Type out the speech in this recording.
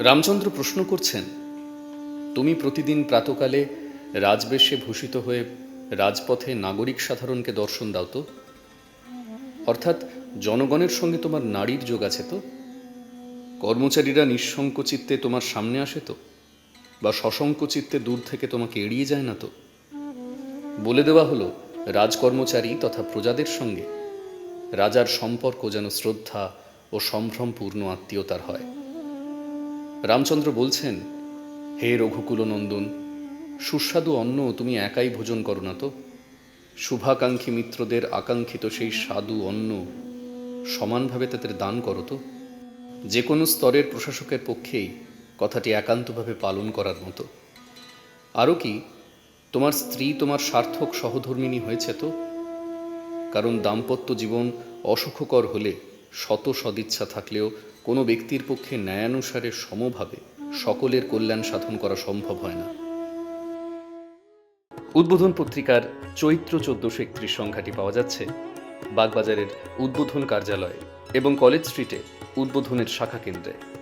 রামচন্দ্র প্রশ্ন করছেন, তুমি প্রতিদিন প্রাতকালে রাজবেশে ভূষিত হয়ে রাজপথে নাগরিক সাধারণকে দর্শন দাও তো? অর্থাৎ জনগণের সঙ্গে তোমার নারীর যোগ আছে তো? কর্মচারীরা নিঃসংক চিত্তে তোমার সামনে আসে তো? বা সশঙ্কচিত্তে দূর থেকে তোমাকে এড়িয়ে যায় না তো? বলে দেওয়া হলো, রাজকর্মচারী তথা প্রজাদের সঙ্গে। রাজার সম্পর্ক যেন শ্রদ্ধা ও সম্ভ্রমপূর্ণ আত্মীয়তার হয়। রামচন্দ্র বলছেন, হে রঘুকুল নন্দন সুস্বাদু অন্ন তুমি একাই ভোজন করো না তো। শুভাকাঙ্ক্ষী মিত্রদের আকাঙ্ক্ষিত সেই স্বাদু অন্ন সমানভাবে তাদের দান করো তো। যে কোনো স্তরের প্রশাসকের পক্ষেই কথাটি একান্তভাবে পালন করার মতো। আরও কি, তোমার স্ত্রী তোমার সার্থক সহধর্মিণী হয়েছে তো। কারণ দাম্পত্য জীবন অসুখকর হলে শত সদিচ্ছা থাকলেও কোনো ব্যক্তির পক্ষে ন্যায়ানুসারে সমভাবে সকলের কল্যাণ সাধন করা সম্ভব হয় না। উদ্বোধন পত্রিকার চৈত্র চোদ্দশো একত্রিশ সংখ্যাটি পাওয়া যাচ্ছে বাগবাজারের উদ্বোধন কার্যালয়ে এবং কলেজ স্ট্রিটে উদ্বোধনের শাখা কেন্দ্রে।